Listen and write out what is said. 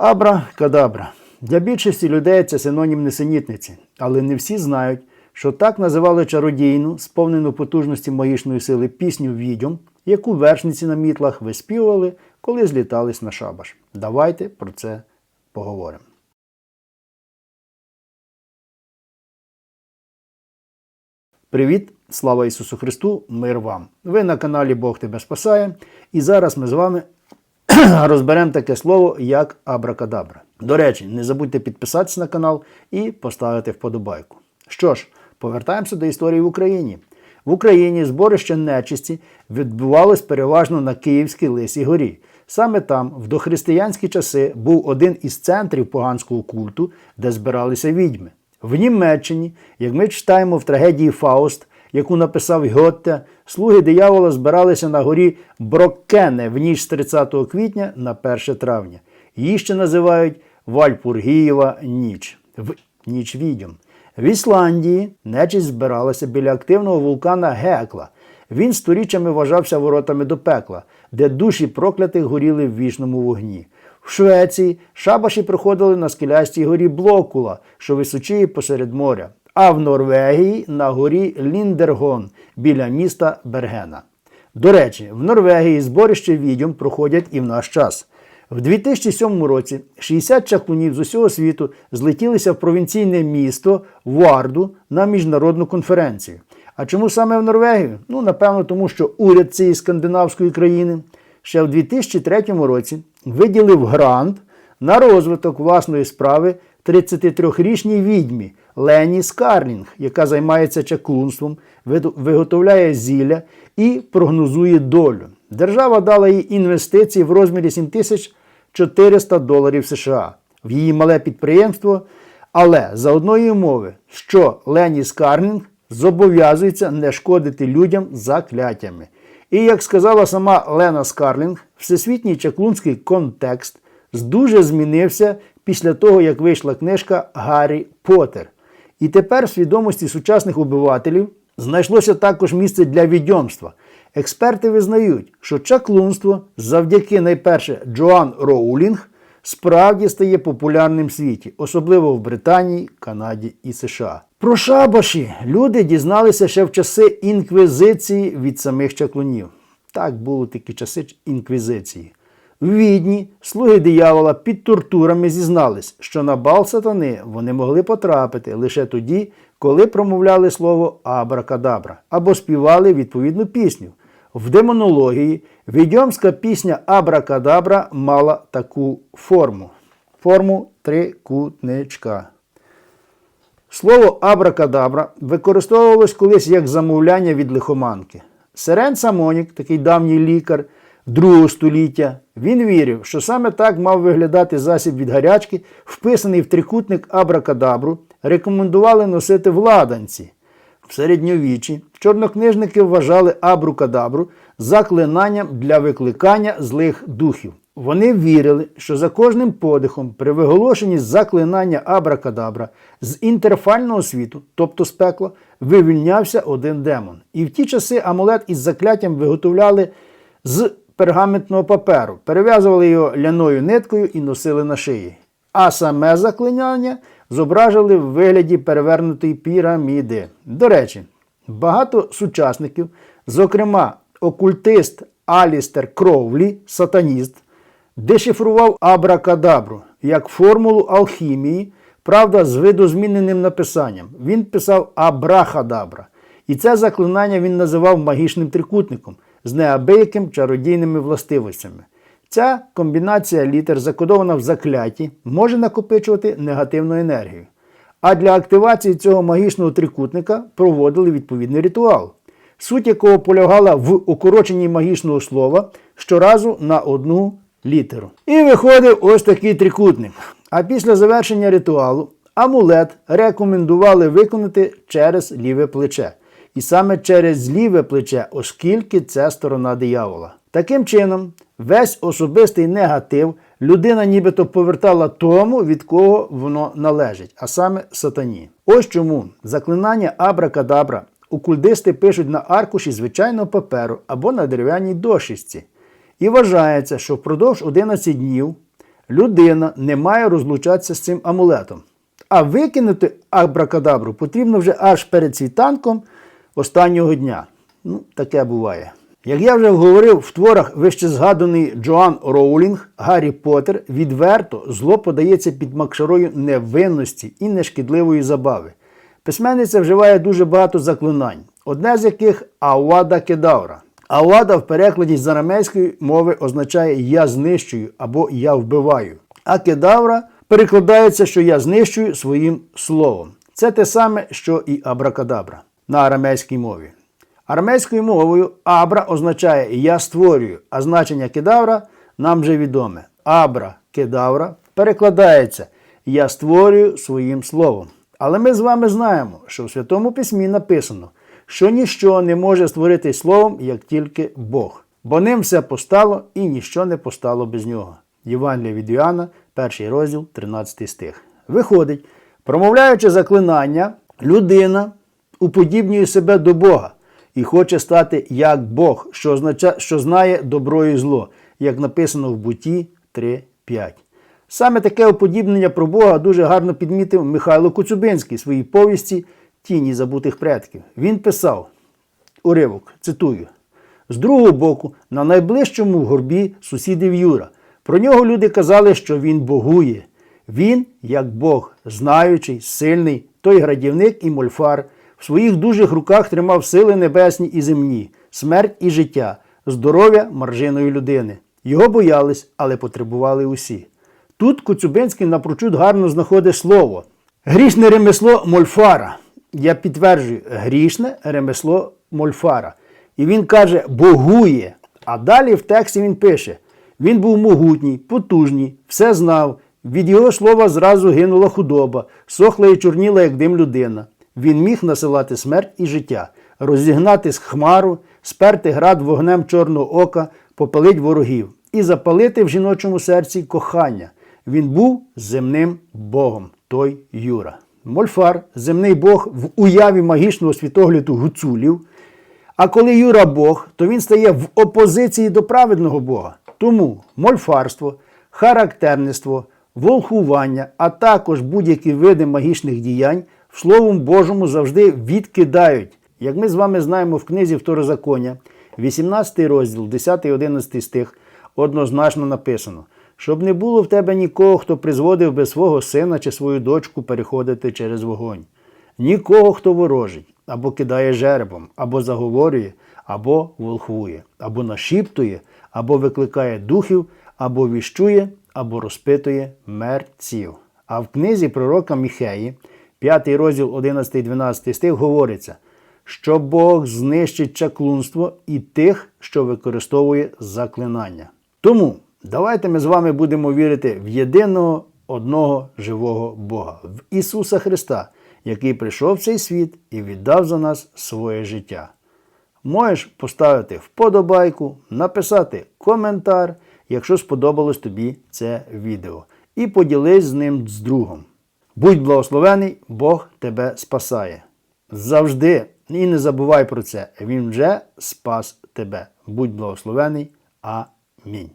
Абра-кадабра. Для більшості людей це синонім несенітниці, але не всі знають, що так називали чародійну, сповнену потужності магічної сили пісню відьом, яку вершниці на мітлах виспівували, коли злітались на шабаш. Давайте про це поговоримо. Привіт! Слава Ісусу Христу! Мир вам! Ви на каналі Бог Тебе Спасає. І зараз ми з вами розберемо таке слово, як абракадабра. До речі, не забудьте підписатися на канал і поставити вподобайку. Що ж, повертаємося до історії в Україні. В Україні зборище нечисті відбувалось переважно на Київській Лисій горі. Саме там, в дохристиянські часи, був один із центрів поганського культу, де збиралися відьми. В Німеччині, як ми читаємо в трагедії Фауст, яку написав Гьотте, слуги диявола збиралися на горі Броккене в ніч з 30 квітня на 1 травня. Її ще називають Вальпургієва ніч в ніч відьом. В Ісландії нечисть збиралася біля активного вулкана Гекла. Він сторіччями вважався воротами до пекла, де душі проклятих горіли в вічному вогні. В Швеції шабаші приходили на скелястій горі Блокула, що височіє посеред моря, а в Норвегії на горі Ліндергон біля міста Бергена. До речі, в Норвегії зборище відьом проходять і в наш час. В 2007 році 60 чаклунів з усього світу злетілися в провінційне місто Варду на міжнародну конференцію. А чому саме в Норвегію? Ну, напевно, тому що уряд цієї скандинавської країни ще в 2003 році виділив грант на розвиток власної справи 33-річній відьмі Лені Скарлінг, яка займається чаклунством, виготовляє зілля і прогнозує долю. Держава дала їй інвестиції в розмірі 7400 доларів США в її мале підприємство, але за одної умови, що Лені Скарлінг зобов'язується не шкодити людям закляттями. І як сказала сама Лена Скарлінг, всесвітній чаклунський контекст дуже змінився після того, як вийшла книжка Гаррі Поттер. І тепер в свідомості сучасних обивателів знайшлося також місце для відьомства. Експерти визнають, що чаклунство завдяки найперше Джоан Роулінг справді стає популярним в світі, особливо в Британії, Канаді і США. Про шабаші люди дізналися ще в часи інквізиції від самих чаклунів. Так були такі часи інквізиції. В Відні слуги диявола під тортурами зізнались, що на бал сатани вони могли потрапити лише тоді, коли промовляли слово абракадабра або співали відповідну пісню. В демонології відьомська пісня Абракадабра мала таку форму. Форму трикутничка. Слово абракадабра використовувалось колись як замовляння від лихоманки. Сирен Самонік, такий давній лікар другого століття, він вірив, що саме так мав виглядати засіб від гарячки, вписаний в трикутник абракадабру, рекомендували носити в ладанці. В середньовіччі чорнокнижники вважали абрукадабру заклинанням для викликання злих духів. Вони вірили, що за кожним подихом при виголошенні заклинання абракадабра з інтерфального світу, тобто з пекла, вивільнявся один демон. І в ті часи амулет із закляттям виготовляли з пергаментного паперу, перев'язували його ляною ниткою і носили на шиї. А саме заклинання зображили в вигляді перевернутої піраміди. До речі, багато сучасників, зокрема окультист Алістер Кроувлі, сатаніст, дешифрував абракадабру як формулу алхімії, правда, з видозміненим написанням. Він писав абрахадабра. І це заклинання він називав магічним трикутником з неабияким чародійними властивостями. Ця комбінація літер, закодована в закляті, може накопичувати негативну енергію. А для активації цього магічного трикутника проводили відповідний ритуал, суть якого полягала в укороченні магічного слова щоразу на одну літеру. І виходив ось такий трикутник. А після завершення ритуалу амулет рекомендували виконати через ліве плече. І саме через ліве плече, оскільки це сторона диявола. Таким чином, весь особистий негатив людина нібито повертала тому, від кого воно належить, а саме сатані. Ось чому заклинання абракадабра окульдисти пишуть на аркуші звичайного паперу або на дерев'яній дощечці. І вважається, що впродовж 11 днів людина не має розлучатися з цим амулетом. А викинути абракадабру потрібно вже аж перед світанком останнього дня. Ну, таке буває. Як я вже говорив в творах вище згаданий Джоан Роулінг, Гаррі Поттер відверто зло подається під макшарою невинності і нешкідливої забави. Письменниця вживає дуже багато заклинань, одне з яких Ауада Кедавра. Ауада в перекладі з арамейської мови означає я знищую або я вбиваю. А кедавра перекладається, що я знищую своїм словом. Це те саме, що і абракадабра на арамейській мові. Арамейською мовою абра означає я створюю, а значення кедавра нам вже відоме. Абра кедавра перекладається я створюю своїм словом. Але ми з вами знаємо, що в Святому Письмі написано, що ніщо не може створити словом, як тільки Бог. Бо ним все постало і ніщо не постало без нього. Євангелія від Іоанна, перший розділ, 13 стих. Виходить, промовляючи заклинання, людина уподібнює себе до Бога і хоче стати як Бог, що, означає, що знає добро і зло, як написано в Буті 3.5. Саме таке уподібнення про Бога дуже гарно підмітив Михайло Коцюбинський в своїй повісті Тіні забутих предків. Він писав уривок, цитую. З другого боку, на найближчому горбі сусідів Юра. Про нього люди казали, що він богує. Він, як Бог, знаючий, сильний, той градівник і мольфар, в своїх дужих руках тримав сили небесні і земні, смерть і життя, здоров'я маржиної людини. Його боялись, але потребували усі. Тут Коцюбинський напрочуд гарно знаходить слово. Грішне ремесло мольфара. Я підтверджую, грішне ремесло мольфара. І він каже, богує. А далі в тексті він пише: він був могутній, потужній, все знав. Від його слова зразу гинула худоба, сохла і чорніла, як дим людина. Він міг насилати смерть і життя, розігнати хмару, сперти град вогнем чорного ока, попалить ворогів і запалити в жіночому серці кохання. Він був земним Богом, той Юра. Мольфар, земний Бог в уяві магічного світогляду гуцулів. А коли Юра Бог, то він стає в опозиції до праведного Бога. Тому мольфарство, характерництво, волхування, а також будь-які види магічних діянь в Словом Божому завжди відкидають. Як ми з вами знаємо в книзі Второзаконня, 18 розділ, 10-11 стих, однозначно написано, щоб не було в тебе нікого, хто призводив би свого сина чи свою дочку переходити через вогонь. Нікого, хто ворожить, або кидає жеребом, або заговорює, або волхвує, або нашіптує, або викликає духів, або віщує, або розпитує мерців. А в книзі пророка Міхеї, 5 розділ 11-12 стих, говориться, що Бог знищить чаклунство і тих, що використовує заклинання. Тому давайте ми з вами будемо вірити в єдиного одного живого Бога, в Ісуса Христа, який прийшов в цей світ і віддав за нас своє життя. Можеш поставити вподобайку, написати коментар, якщо сподобалось тобі це відео, і поділись з ним з другом. Будь благословений, Бог тебе спасає. Завжди і не забувай про це, Він вже спас тебе. Будь благословений. Амінь.